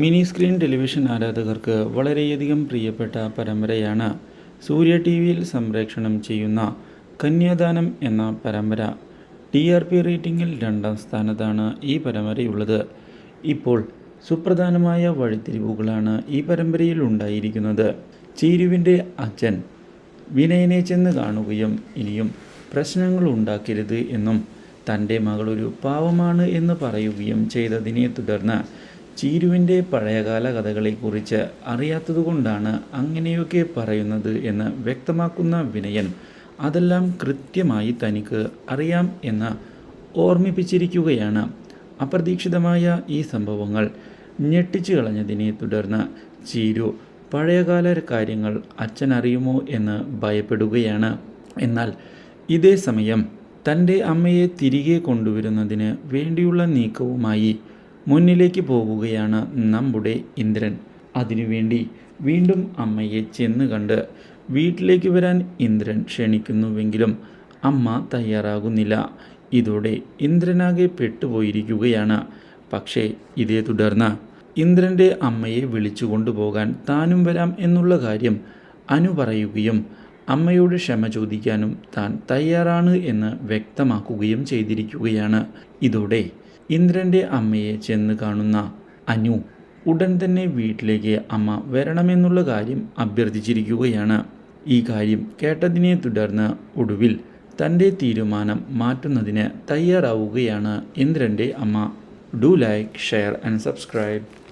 Mini screen television ആരാധകർക്ക് വളരെയധികം പ്രിയപ്പെട്ട പരമ്പരയാണ് സൂര്യ ടി വിയിൽ സംപ്രേഷണം ചെയ്യുന്ന കന്യാദാനം എന്ന പരമ്പര. ടി ആർ പി റേറ്റിംഗിൽ രണ്ടാം സ്ഥാനത്താണ് ഈ പരമ്പരയുള്ളത്. ഇപ്പോൾ സുപ്രധാനമായ വഴിത്തിരിവുകളാണ് ഈ പരമ്പരയിൽ ഉണ്ടായിരിക്കുന്നത്. ചീരുവിന്റെ അച്ഛൻ വിനയനെ ചെന്ന് കാണുകയും ഇനിയും പ്രശ്നങ്ങൾ ഉണ്ടാക്കരുത് എന്നും തന്റെ മകളൊരു പാവമാണ് എന്ന് പറയുകയും ചെയ്തതിനെ തുടർന്ന് ചീരുവിന്റെ പഴയകാല കഥകളെക്കുറിച്ച് അറിയാത്തതുകൊണ്ടാണ് അങ്ങനെയൊക്കെ പറയുന്നത് എന്ന് വ്യക്തമാക്കുന്ന വിനയൻ അതെല്ലാം കൃത്യമായി തനിക്ക് അറിയാം എന്ന് ഓർമ്മിപ്പിച്ചിരിക്കുകയാണ്. അപ്രതീക്ഷിതമായ ഈ സംഭവങ്ങൾ ഞെട്ടിച്ചു കളഞ്ഞതിനെ തുടർന്ന് ചീരു പഴയകാല കാര്യങ്ങൾ അച്ഛൻ അറിയുമോ എന്ന് ഭയപ്പെടുകയാണ്. എന്നാൽ ഇതേ സമയം തന്റെ അമ്മയെ തിരികെ കൊണ്ടുവരുന്നതിന് വേണ്ടിയുള്ള നീക്കവുമായി മുന്നിലേക്ക് പോകുകയാണ് നമ്മുടെ ഇന്ദ്രൻ. അതിനുവേണ്ടി വീണ്ടും അമ്മയെ ചെന്ന് കണ്ട് വീട്ടിലേക്ക് വരാൻ ഇന്ദ്രൻ ക്ഷണിക്കുന്നുവെങ്കിലും അമ്മ തയ്യാറാകുന്നില്ല. ഇതോടെ ഇന്ദ്രനാകെ പെട്ടുപോയിരിക്കുകയാണ്. പക്ഷേ ഇതേ തുടർന്ന് ഇന്ദ്രന്റെ അമ്മയെ വിളിച്ചു കൊണ്ടുപോകാൻ താനും വരാം എന്നുള്ള കാര്യം അനു പറയുകയും അമ്മയോട് ക്ഷമ ചോദിക്കാനും താൻ തയ്യാറാണ് എന്ന് വ്യക്തമാക്കുകയും ചെയ്തിരിക്കുകയാണ്. ഇതോടെ ഇന്ദ്രന്റെ അമ്മയെ ചെന്ന് കാണുന്ന അനു ഉടൻ തന്നെ വീട്ടിലേക്ക് അമ്മ വരണമെന്നുള്ള കാര്യം അഭ്യർത്ഥിച്ചിരിക്കുകയാണ്. ഈ കാര്യം കേട്ടതിനെ തുടർന്ന് ഒടുവിൽ തന്റെ തീരുമാനം മാറ്റുന്നതിന് തയ്യാറാവുകയാണ് ഇന്ദ്രന്റെ അമ്മ. Do like share and subscribe.